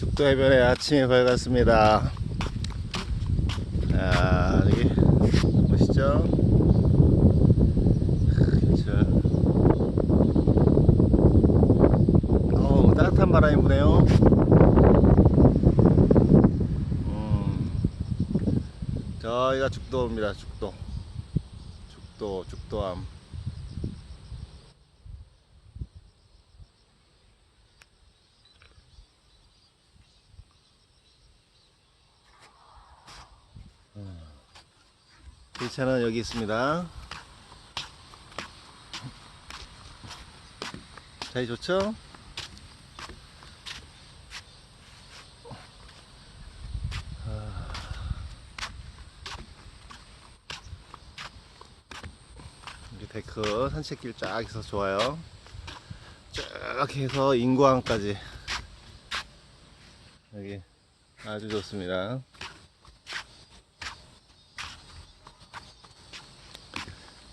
죽도 해변의 아침이 밝았습니다. 아, 여기? 그렇죠. 어우, 따뜻한 바람이 부네요. 음, 저희가 죽도입니다. 죽도. 죽도, 죽도암. 이 차는 여기 있습니다. 자리 좋죠? 여기 데크 산책길 쫙 있어서 좋아요. 쭉 해서 인구항까지 여기 아주 좋습니다.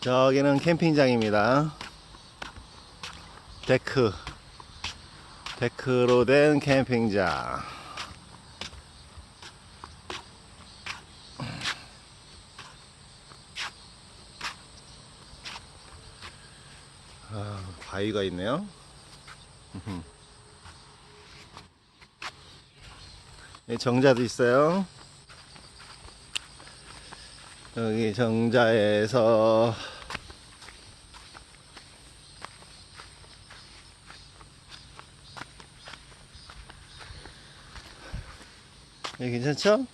저기는 캠핑장입니다. 데크. 데크로 된 캠핑장. 아, 바위가 있네요. 예, 정자도 있어요. 여기 정자에서 예, 괜찮죠?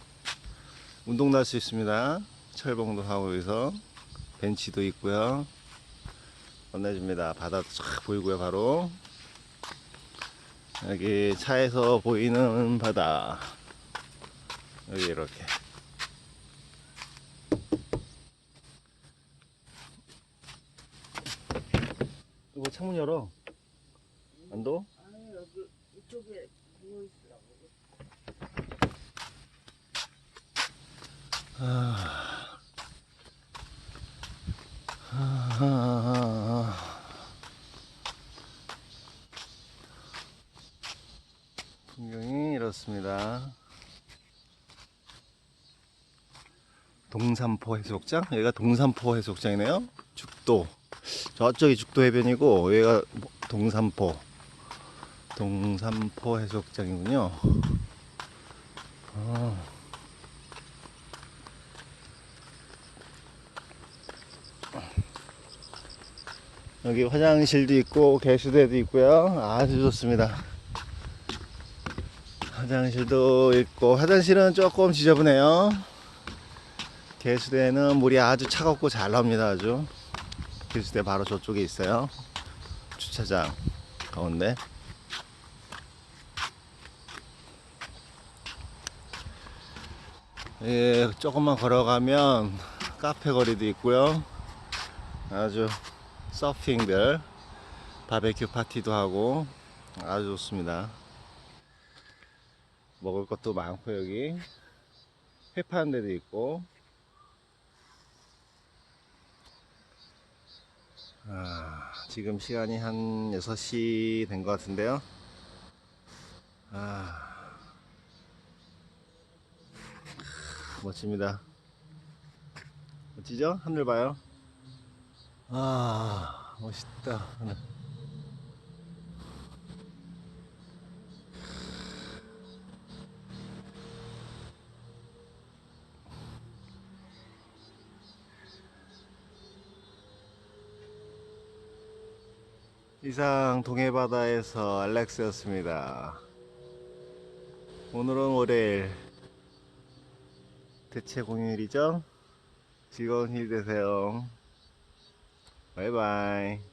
운동도 할수 있습니다. 철봉도 하고 여기서 벤치도 있고요. 건네줍니다. 바다도 쫙 보이고요, 바로. 여기 차에서 보이는 바다. 여기 이렇게. 이거 창문 열어. 안 더? 아니 여기 이쪽에 누워 있으라고. 풍경이 이렇습니다. 동산포 해수욕장? 여기가 동산포 해수욕장이네요. 죽도. 저쪽이 죽도 해변이고 여기가 동산포. 동산포 해수욕장이군요. 아. 여기 화장실도 있고 개수대도 있고요. 아주 좋습니다. 화장실도 있고 화장실은 조금 지저분해요. 개수대는 물이 아주 차갑고 잘 나옵니다. 아주 개수대 바로 저쪽에 있어요. 주차장 가운데. 예, 조금만 걸어가면 카페 거리도 있고요. 아주 서핑들 바베큐 파티도 하고 아주 좋습니다. 먹을 것도 많고 여기 회 파는 데도 있고 아, 지금 시간이 한 6시 된 것 같은데요. 아, 멋집니다. 멋지죠? 하늘 봐요. 아, 멋있다. 이상 동해바다에서 알렉스였습니다. 오늘은 월요일 대체 공휴일이죠? 즐거운 일 되세요. 바이바이.